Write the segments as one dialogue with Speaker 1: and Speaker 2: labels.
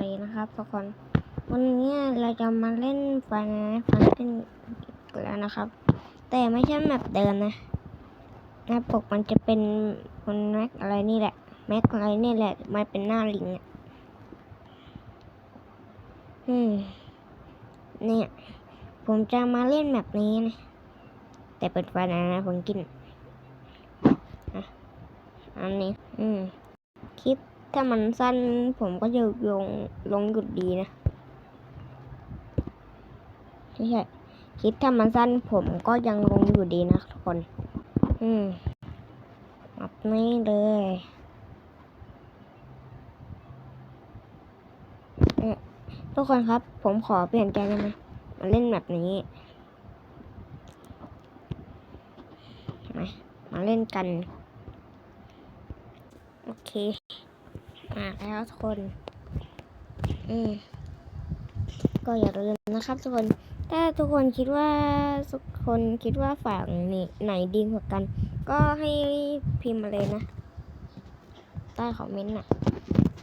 Speaker 1: อะไรนะครับทุกคน วันนี้เราจะมาเล่นฟันฟันกันกแล้วนะครับ แต่ไม่ใช่แบบเดิมนะหน้าปกมันจะเป็นคนแม็กอะไรนี่แหละแม็กอะไรนี่แหละมันเป็นหน้าลิงอะอืมเนี่ย ผมจะมาเล่นแบบนี้นะ แต่เป็นฟันนะผมกิน อะ อันนี้ อืม คลิป ถ้ามันสั้นผมก็จะลงลงหยุดดีนะไม่ใช่คลิปถ้ามันสั้นผมก็ยังลงอยู่ดีนะทุกคน อืมแบบนี้เลยเอ๊ะทุกคนครับ ผมขอเปลี่ยนใจได้ไหมมาเล่นแบบนี้มามาเล่นกัน โอเค มาแล้วทุกคน อืมก็อย่าลืมนะครับ ทุกคน ถ้าทุกคนคิดว่าทุกคนคิดว่าฝั่งนี้ไหนดีกว่ากัน ก็ให้พิมพ์มาเลยนะ ใต้คอมเมนต์นะ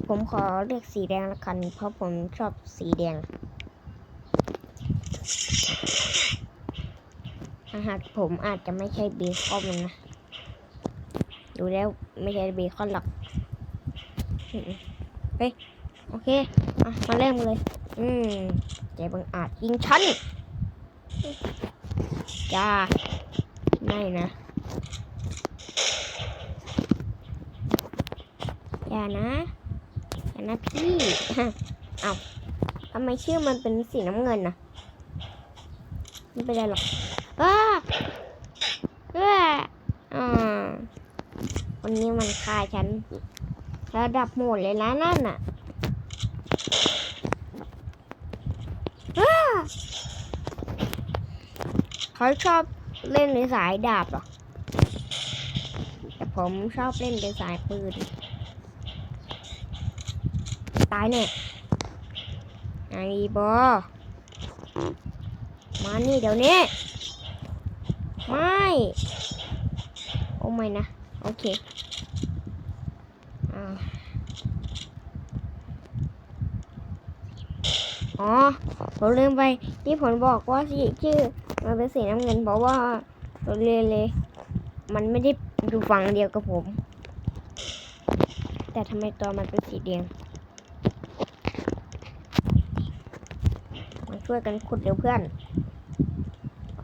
Speaker 1: ผมขอเลือกสีแดงละกัน เพราะผมชอบสีแดงอาหารผมอาจจะไม่ใช่เบคอนนะ ดูแล้วไม่ใช่เบคอนหรอก อืมเฮ้ยโอเคอะมาเริ่มเลย อืมแกบังอาจยิงฉันจ้าไม่นะอย่านะอย่านะพี่เอาทำไมชื่อมันเป็นสีน้ำเงินนะไม่เป็นไรหรอกอ้าอ้าอ่าวันนี้มันฆ่าฉัน ระดับโหมดเลยนะนั่นน่ะเขาชอบเล่นในสายดาบหรอ แต่ผมชอบเล่นในสายปืน ตายเนี่ยไอ้บอ มานี่เดี๋ยวนี้ ไม่ โอ้ไม่นะ โอเค อ่า อ๋อ ผมลืมไปที่ผมบอกว่าสีชื่อมันเป็นสีน้ำเงินเพราะว่าตัวเลเลย มันไม่ได้ดูฝั่งเดียวกับผม แต่ทำไมตัวมันเป็นสีแดงมาช่วยกันขุดเร็วเพื่อน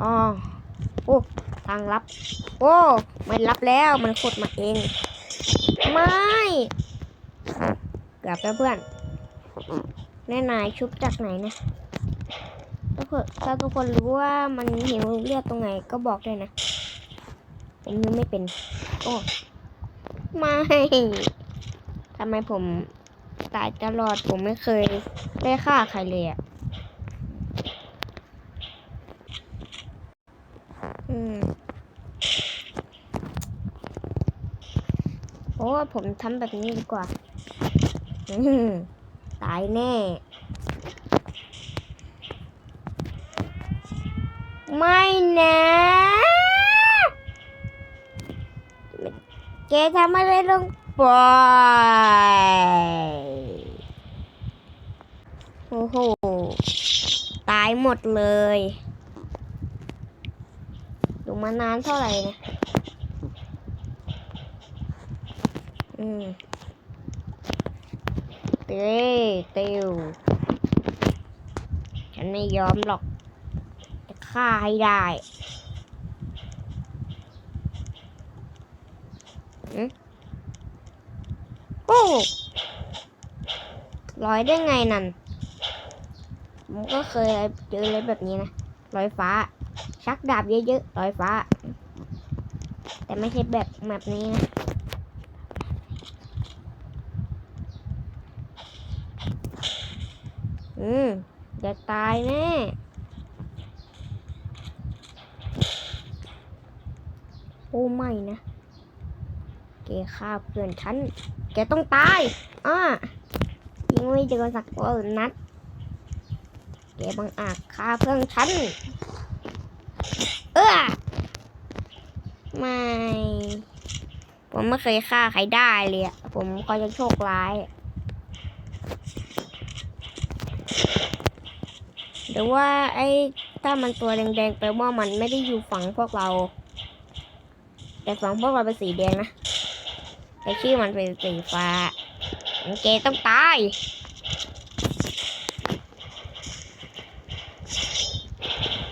Speaker 1: อ๋อโอ้ทางลับ โอ้ไม่รับแล้วมันขุดมาเอง ไม่กือบแล้วเพื่อน แน่นายชุบจากไหนนะถ้าเถ้าทุกคนรู้ว่ามันหิวเลือดตรงไหนก็บอกด้วยนะผมยังไม่เป็น โอ้ไม่ทำไมผมตายตลอดผมไม่เคยได้ฆ่าใครเลยอะอืมโอ้ผมทำแบบนี้ดีกว่า อืม ตายแน่ ไม่นะ แกทำอะไรลงไปโอ้โห ตายหมดเลยดูมานานเท่าไหร่นะ อืม เต้เตียวฉันไม่ยอมหรอก จะฆ่าให้ได้อืมโอ้ลอยได้ไงนั่นผมก็เคยเจออะไรแบบนี้นะลอยฟ้า ชักดาบเยอะๆลอยฟ้า แต่ไม่ใช่แบบแบบนี้นะ อืมเดี๋ยวตายแน่โอ้ไม่นะแกฆ่าเพื่อนฉัน แกต้องตายอ่ายิงไม่เจอสักตัวนัด แกบังอาจฆ่าเพื่อนฉัน เออไม่ ผมไม่เคยฆ่าใครได้เลยอะผมก็จะโชคร้าย อะหรือว่าไอ้ถ้ามันตัวแดงๆแปลว่ามันไม่ได้อยู่ฝั่งพวกเรา แต่ฝั่งพวกเราเป็นสีแดงนะ แต่ชื่อมันเป็นสีฟ้าโอเกต้องตาย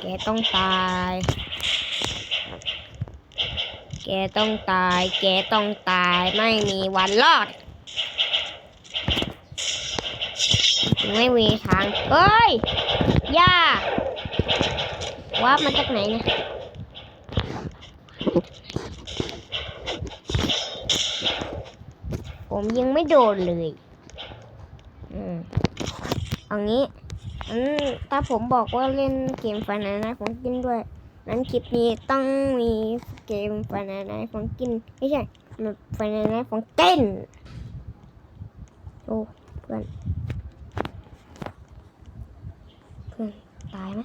Speaker 1: แกต้องตาย แกต้องตาย แกต้องตาย ไม่มีวันรอด ไม่มีทางเฮ้ยย่าว่ามาจากไหนเนี่ยผมยังไม่โดนเลย อืมเอางี้อันถ้าผมบอกว่าเล่นเกมฟันนะของกินด้วย นั้นคลิปนี้ต้องมีเกมฟันนะของกิน ไม่ใช่ฟันนะของเต้น โอ้เพื่อน เพื่อนตายไหม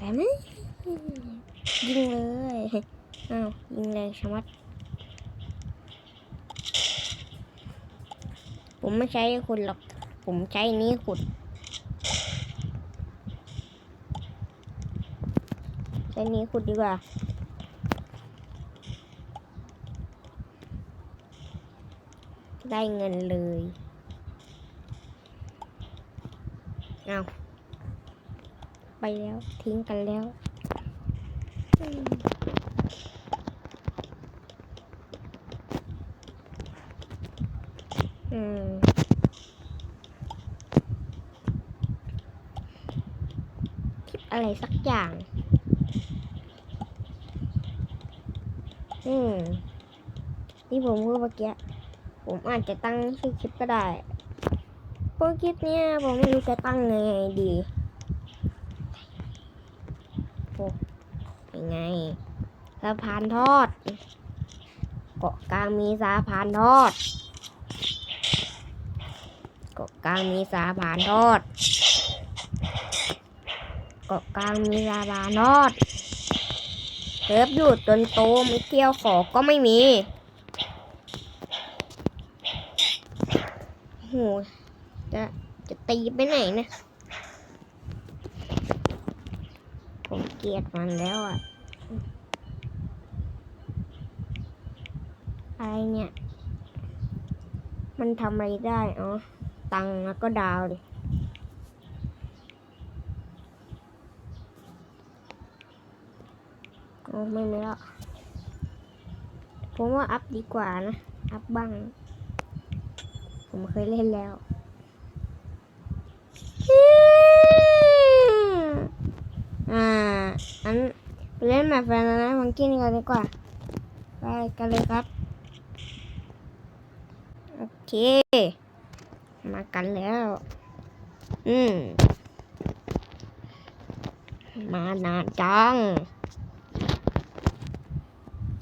Speaker 1: ตายไหมยิงเลยอ้าวยิงแรงชะมัด ผมไม่ใช้ขุดหรอก ผมใช้นี้ขุดใช้นี้ขุดดีกว่าได้เงินเลย เอาไป แล้ว ทิ้งกันแล้วอืมอืมคิดอะไรสักอย่าง อืมที่ผมพูดเมื่อกี้ผมอาจจะตั้งชื่อคลิปก็ได้เพราะคลิปเนี้ยผมไม่รู้จะตั้งยังไงดีโอ้ ยังไงสะพานทอด เกาะกลางมีสะพานทอด เกาะกลางมีสะพานทอด เกาะกลางมีสะพานทอดเทิบอยู่จนโตไม่เกี่ยวขอก็ไม่มีโหจะจะตีไปไหนนะ ผม เกียดมันแล้วอะ อะไรเนี่ย มันทำอะไรได้อ๋อตังแล้วก็ดาวดิโอ้ไม่ไม่ล้วผมว่าอัพดีกว่านะ อัพบ้าง ผมเคยเล่นแล้ว อ่า อัน แฟนแล้วนะมังกินกันดีกว่า ไปกันเลยครับ โอเค มากันแล้ว อืม มานานจัง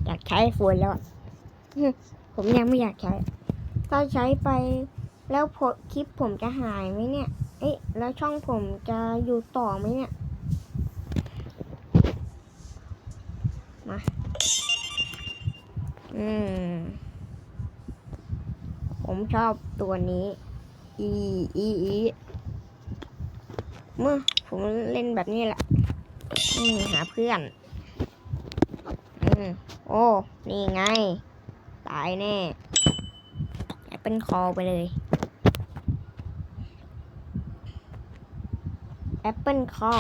Speaker 1: อยากใช้ฟูนแล้ว ผมยังไม่อยากใช้ ถ้าใช้ไปแล้วคลิปผมจะหายไหมเนี่ย เอ๊ะ แล้วช่องผมจะอยู่ต่อไหมเนี่ย อืม ผมชอบตัวนี้ อีอีอีเมื่อผมเล่นแบบนี้แหละอืมหาเพื่อน อืม โอ้ นี่ไง ตายแน่แอปเปิลคอไปเลยแอปเปิลคอ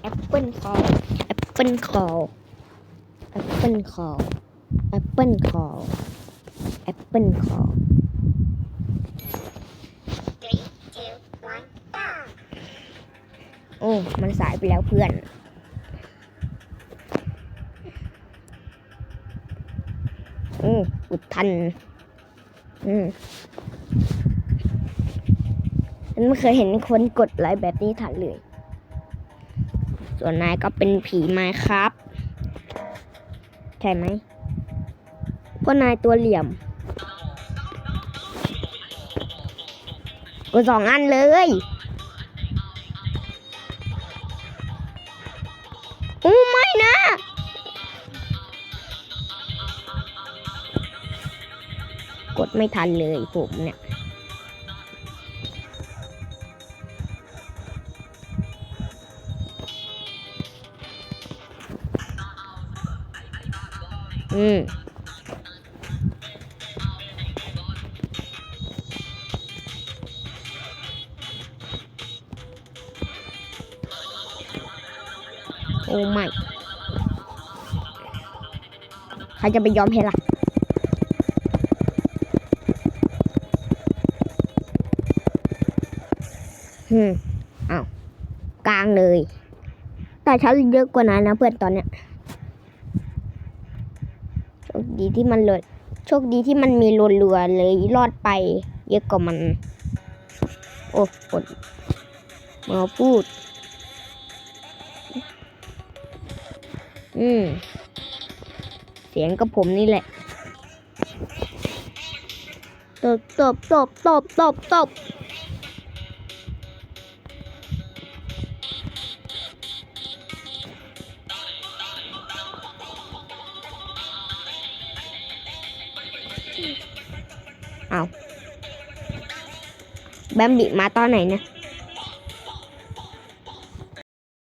Speaker 1: แอปเปิลคอ เปิลคอแอปเปิลคอแอปเปิลคอแอปเปิลคอโอ้ มันสายไปแล้วเพื่อนอืมอุดทัน อืมฉันไม่เคยเห็นคนกดไลค์แบบนี้ทันเลย ส่วนนายก็เป็นผีไม้ครับ ใช่ไหมเพรานายตัวเหลี่ยมกดสองอันเลยอู้ไม่นะกดไม่ทันเลยผมเนี่ย อืมโอ้ไม่ ใครจะไปยอมแพ้ล่ะอืมอ้าวกลางเลย แต่ฉันเยอะกว่านั้นนะเพื่อนตอนเนี้ย คดีที่มันเลยโชคดีที่มันมีรัวๆเลยรอดไป เยอะกว่ามัน โอ้ปวดมาพูด อืม เสียงกับผมนี่แหละตบตบตบตบตบตบ เอาแบมบิมาตอนไหนเนี่ย